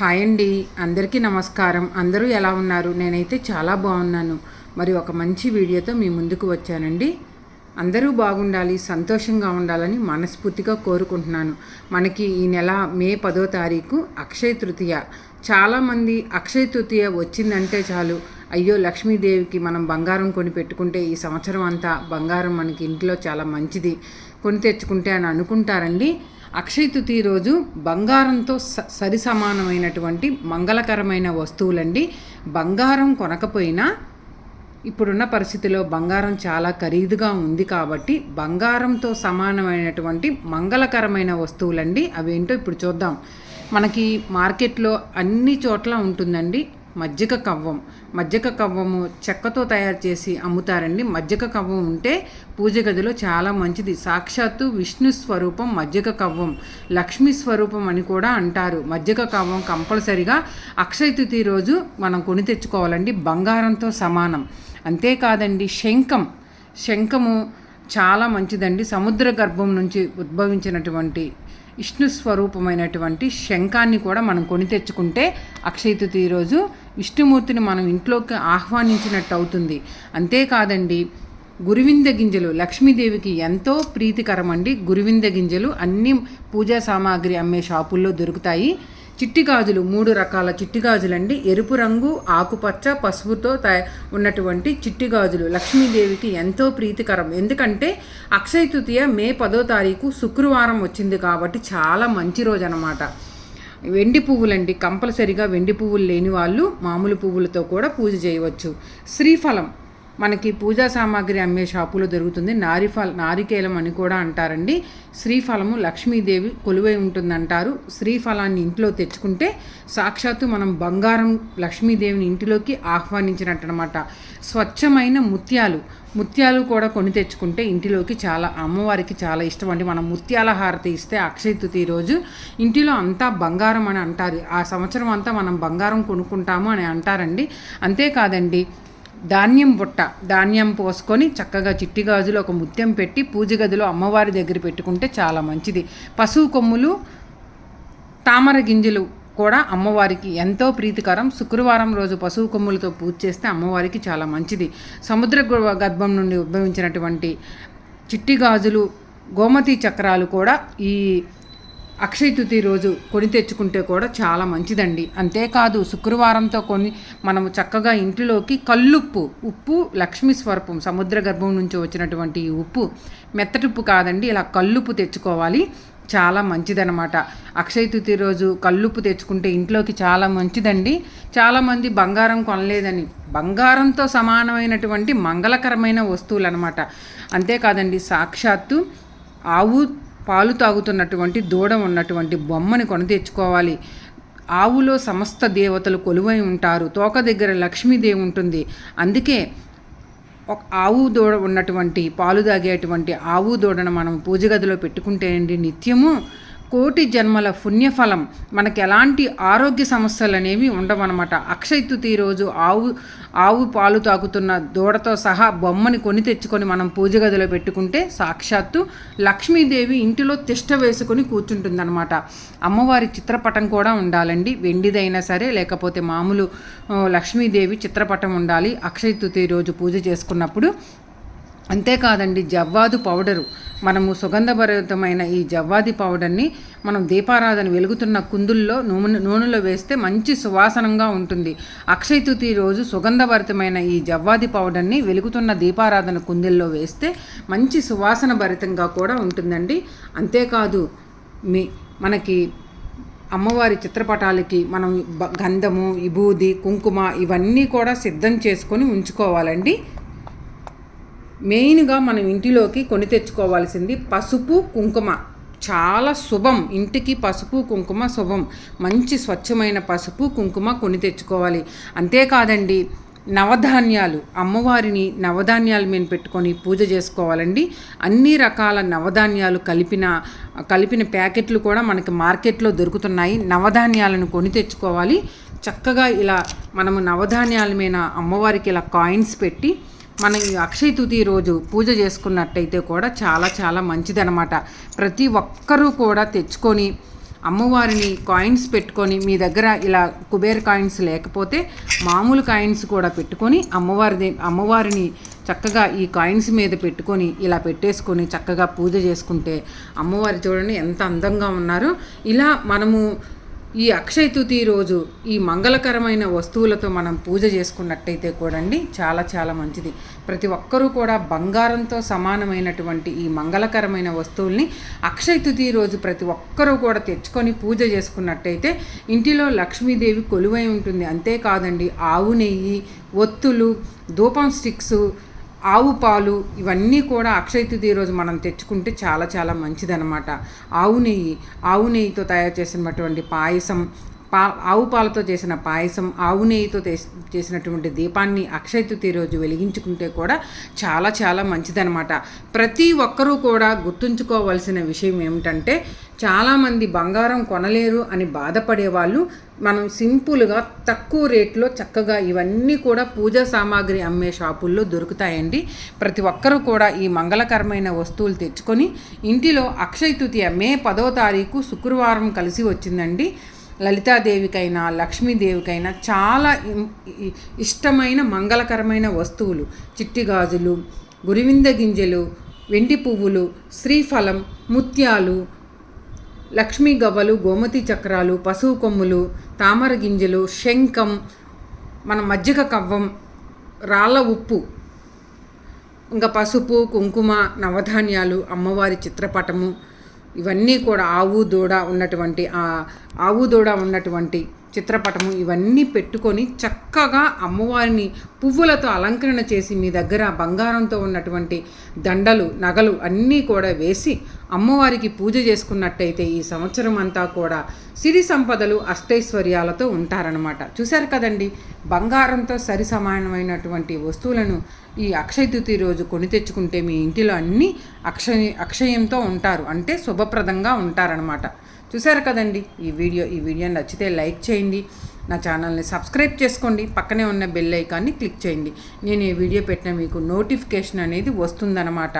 Hi అండి. అందరికీ నమస్కారం. అందరూ ఎలా ఉన్నారు? నేనైతే చాలా బాగున్నాను. మరి ఒక మంచి వీడియోతో మీ ముందుకు వచ్చానండి. అందరూ బాగుండాలి సంతోషంగా ఉండాలని మనస్ఫూర్తిగా కోరుకుంటున్నాను. మనకి ఈ నెల మే పదో తారీఖు అక్షయ తృతీయ. చాలామంది అక్షయ తృతీయ వచ్చిందంటే చాలు. అయ్యో లక్ష్మీదేవికి మనం బంగారం కొని పెట్టుకుంటే ఈ సంవత్సరం అంతా బంగారం మనకి ఇంట్లో చాలా మంచిది. కొని తెచ్చుకుంటే అని అనుకుంటారండి. అక్షయ తృతీయ రోజు బంగారంతో స సరి సమానమైనటువంటి మంగళకరమైన వస్తువులండి. బంగారం కొనకపోయినా ఇప్పుడున్న పరిస్థితిలో బంగారం చాలా ఖరీదుగా ఉంది కాబట్టి బంగారంతో సమానమైనటువంటి మంగళకరమైన వస్తువులండి. అవేంటో ఇప్పుడు చూద్దాం. మనకి మార్కెట్లో అన్ని చోట్ల ఉంటుందండి. మజ్జిగ కవ్వం. మజ్జిగ కవ్వము చెక్కతో తయారు చేసి అమ్ముతారండి. మజ్జిగ కవ్వం ఉంటే పూజ గదిలో చాలా మంచిది. సాక్షాత్తు విష్ణు స్వరూపం మజ్జిగ కవ్వం. లక్ష్మీ స్వరూపం అని కూడా అంటారు. మజ్జిగ కవ్వం కంపల్సరిగా అక్షయ తిథి రోజు మనం కొని తెచ్చుకోవాలండి. బంగారంతో సమానం. అంతేకాదండి శంఖం. శంఖము చాలా మంచిదండి. సముద్ర గర్భం నుంచి ఉద్భవించినటువంటి విష్ణు స్వరూపమైనటువంటి శంఖాన్ని కూడా మనం కొని తెచ్చుకుంటే అక్షయ తృతీయ రోజు విష్ణుమూర్తిని మనం ఇంట్లోకి ఆహ్వానించినట్టు అవుతుంది. అంతేకాదండి గురువింద గింజలు లక్ష్మీదేవికి ఎంతో ప్రీతికరమండి. గురువింద గింజలు అన్ని పూజా సామాగ్రి అమ్మే షాపుల్లో దొరుకుతాయి. చిట్టి గాజులు మూడు రకాల చిట్టి గాజులండి. ఎరుపు రంగు ఆకుపచ్చ పసుపుతో తయ ఉన్నటువంటి చిట్టి గాజులు. లక్ష్మీదేవికి ఎంతో ప్రీతికరం. ఎందుకంటే అక్షయ తృతీయ మే పదో తారీఖు శుక్రవారం వచ్చింది కాబట్టి చాలా మంచి రోజు అనమాట వెండి పువ్వులండి. కంపల్సరిగా వెండి పువ్వులు లేని వాళ్ళు మామూలు పువ్వులతో కూడా పూజ చేయవచ్చు. శ్రీఫలం. మనకి పూజా సామాగ్రి అమ్మే షాపులో దొరుకుతుంది. నారిఫల్ నారికేలం అని కూడా అంటారండి. శ్రీఫలము లక్ష్మీదేవి కొలువై ఉంటుందంటారు. శ్రీఫలాన్ని ఇంట్లో తెచ్చుకుంటే సాక్షాత్తు మనం బంగారం లక్ష్మీదేవిని ఇంటిలోకి ఆహ్వానించినట్టు అనమాట స్వచ్ఛమైన ముత్యాలు ముత్యాలు కూడా కొని తెచ్చుకుంటే ఇంటిలోకి చాలా అమ్మవారికి చాలా ఇష్టం అండి. మనం ముత్యాల హారతి ఇస్తే అక్షయ తృతీయ రోజు ఇంటిలో అంతా బంగారం అని అంటారు. ఆ సంవత్సరం అంతా మనం బంగారం కొనుక్కుంటాము అని అంటారండి. అంతేకాదండి ధాన్యం బుట్ట ధాన్యం పోసుకొని చక్కగా చిట్టి గాజులో ఒక ముత్యం పెట్టి పూజ గదిలో అమ్మవారి దగ్గర పెట్టుకుంటే చాలా మంచిది. పశువు కొమ్ములు తామర గింజలు కూడా అమ్మవారికి ఎంతో ప్రీతికరం. శుక్రవారం రోజు పశువు కొమ్ములతో పూజ చేస్తే అమ్మవారికి చాలా మంచిది. సముద్ర గర్భం నుండి ఉద్భవించినటువంటి చిట్టి గాజులు గోమతి చక్రాలు కూడా ఈ అక్షయ తృతి రోజు కొని తెచ్చుకుంటే కూడా చాలా మంచిదండి. అంతేకాదు శుక్రవారంతో కొని మనము చక్కగా ఇంటిలోకి కల్లుప్పు ఉప్పు లక్ష్మీ స్వరూపం సముద్ర గర్భం నుంచి వచ్చినటువంటి ఈ ఉప్పు కాదండి ఇలా కల్లుప్పు తెచ్చుకోవాలి. చాలా మంచిదనమాట అక్షయ తృతీయ రోజు కల్లుప్పు తెచ్చుకుంటే ఇంట్లోకి చాలా మంచిదండి. చాలామంది బంగారం కొనలేదని బంగారంతో సమానమైనటువంటి మంగళకరమైన వస్తువులు అనమాట అంతేకాదండి సాక్షాత్తు ఆవు పాలు తాగుతున్నటువంటి దూడ ఉన్నటువంటి బొమ్మని కొని తెచ్చుకోవాలి. ఆవులో సమస్త దేవతలు కొలువై ఉంటారు. తోక దగ్గర లక్ష్మీదేవి ఉంటుంది. అందుకే ఒక ఆవు దూడ ఉన్నటువంటి పాలు తాగేటువంటి ఆవు దూడను మనం పూజ గదిలో పెట్టుకుంటే అండి నిత్యము కోటి జన్మల పుణ్యఫలం. మనకి ఎలాంటి ఆరోగ్య సమస్యలు అనేవి ఉండవన్నమాట. అక్షయ తృతీయ రోజు ఆవు ఆవు పాలు తాగుతున్న దూడతో సహా బొమ్మని కొని తెచ్చుకొని మనం పూజ గదిలో పెట్టుకుంటే సాక్షాత్తు లక్ష్మీదేవి ఇంటిలో తిష్ట వేసుకొని కూర్చుంటుందన్నమాట. అమ్మవారి చిత్రపటం కూడా ఉండాలండి. వెండిదైనా సరే లేకపోతే మామూలు లక్ష్మీదేవి చిత్రపటం ఉండాలి. అక్షయ తృతీయ రోజు పూజ చేసుకున్నప్పుడు అంతేకాదండి జవ్వాదు పౌడరు. మనము సుగంధభరితమైన ఈ జవ్వాది పౌడర్ని మనం దీపారాధన వెలుగుతున్న కుందుల్లో నూనె నూనెలో వేస్తే మంచి సువాసనంగా ఉంటుంది. అక్షయ తృతి రోజు సుగంధభరితమైన ఈ జవ్వాది పౌడర్ని వెలుగుతున్న దీపారాధన కుందుల్లో వేస్తే మంచి సువాసన భరితంగా కూడా ఉంటుందండి. అంతేకాదు మీ మనకి అమ్మవారి చిత్రపటాలకి మనం గంధము విభూది కుంకుమ ఇవన్నీ కూడా సిద్ధం చేసుకొని ఉంచుకోవాలండి. మెయిన్గా మనం ఇంటిలోకి కొని తెచ్చుకోవాల్సింది పసుపు కుంకుమ. చాలా శుభం. ఇంటికి పసుపు కుంకుమ శుభం. మంచి స్వచ్ఛమైన పసుపు కుంకుమ కొని తెచ్చుకోవాలి. అంతేకాదండి నవధాన్యాలు. అమ్మవారిని నవధాన్యాలు మీద పెట్టుకొని పూజ చేసుకోవాలండి. అన్ని రకాల నవధాన్యాలు కలిపిన కలిపిన ప్యాకెట్లు కూడా మనకి మార్కెట్లో దొరుకుతున్నాయి. నవధాన్యాలను కొని తెచ్చుకోవాలి. చక్కగా ఇలా మనము నవధాన్యాల మీద అమ్మవారికి ఇలా కాయిన్స్ పెట్టి మనం ఈ అక్షయ తుది రోజు పూజ చేసుకున్నట్టయితే కూడా చాలా చాలా మంచిదనమాట ప్రతి ఒక్కరూ కూడా తెచ్చుకొని అమ్మవారిని కాయిన్స్ పెట్టుకొని మీ దగ్గర ఇలా కుబేర్ కాయిన్స్ లేకపోతే మామూలు కాయిన్స్ కూడా పెట్టుకొని అమ్మవారి అమ్మవారిని చక్కగా ఈ కాయిన్స్ మీద పెట్టుకొని ఇలా పెట్టేసుకొని చక్కగా పూజ చేసుకుంటే అమ్మవారి చూడండి ఎంత అందంగా ఉన్నారు. ఇలా మనము ఈ అక్షయ తృతీయ రోజు ఈ మంగళకరమైన వస్తువులతో మనం పూజ చేసుకున్నట్టయితే కూడండి చాలా చాలా మంచిది. ప్రతి ఒక్కరూ కూడా బంగారంతో సమానమైనటువంటి ఈ మంగళకరమైన వస్తువుల్ని అక్షయ తృతీయ రోజు ప్రతి ఒక్కరూ కూడా తెచ్చుకొని పూజ చేసుకున్నట్టయితే ఇంటిలో లక్ష్మీదేవి కొలువై ఉంటుంది. అంతేకాదండి ఆవు నెయ్యి ఒత్తులు ధూపం స్టిక్స్ ఆవు పాలు ఇవన్నీ కూడా అక్షయ తృతీయ రోజు మనం తెచ్చుకుంటే చాలా చాలా మంచిదనమాట ఆవు నెయ్యి ఆవు నెయ్యితో తయారు చేసినటువంటి పాయసం పా ఆవు పాలతో చేసిన పాయసం ఆవు నెయ్యితో చేసినటువంటి దీపాన్ని అక్షయ తృతీయ రోజు వెలిగించుకుంటే కూడా చాలా చాలా మంచిదనమాట ప్రతి ఒక్కరూ కూడా గుర్తుంచుకోవాల్సిన విషయం ఏమిటంటే చాలామంది బంగారం కొనలేరు అని బాధపడే వాళ్ళు మనం సింపుల్గా తక్కువ రేట్లో చక్కగా ఇవన్నీ కూడా పూజా సామాగ్రి అమ్మే షాపుల్లో దొరుకుతాయండి. ప్రతి ఒక్కరూ కూడా ఈ మంగళకరమైన వస్తువులు తెచ్చుకొని ఇంటిలో అక్షయ తృతీయ మే పదో తారీఖు శుక్రవారం కలిసి వచ్చిందండి. లలితాదేవికైనా లక్ష్మీదేవికైనా చాలా ఇష్టమైన మంగళకరమైన వస్తువులు. చిట్టి గాజులు గురివింద గింజలు వెండి పువ్వులు శ్రీఫలం ముత్యాలు లక్ష్మీ గవ్వలు గోమతి చక్రాలు పశువు కొమ్ములు తామర గింజలు శంఖం మన మజ్జిగ కవ్వం రాళ్ళ ఉప్పు ఇంకా పసుపు కుంకుమ నవధాన్యాలు అమ్మవారి చిత్రపటము ఇవన్నీ కూడా ఆవు దూడ ఉన్నటువంటి ఆవు దూడ ఉన్నటువంటి చిత్రపటము ఇవన్నీ పెట్టుకొని చక్కగా అమ్మవారిని పువ్వులతో అలంకరణ చేసి మీ దగ్గర బంగారంతో ఉన్నటువంటి దండలు నగలు అన్నీ కూడా వేసి అమ్మవారికి పూజ చేసుకున్నట్టయితే ఈ సంవత్సరం అంతా కూడా సిరి సంపదలు అష్టైశ్వర్యాలతో ఉంటారనమాట చూశారు కదండి? బంగారంతో సరి సమానమైనటువంటి వస్తువులను ఈ అక్షయ తృతీయ రోజు కొని తెచ్చుకుంటే మీ ఇంటిలో అన్నీ అక్షయ అక్షయంతో ఉంటారు. అంటే శుభప్రదంగా ఉంటారనమాట చూసారు కదండి ఈ వీడియో ఈ వీడియో నచ్చితే లైక్ చేయండి నా ఛానల్ని సబ్స్క్రైబ్ చేసుకోండి పక్కనే ఉన్న బెల్ ఐకాన్ని క్లిక్ చేయండి. నేను ఈ వీడియో పెట్టిన మీకు నోటిఫికేషన్ అనేది వస్తుందన్నమాట.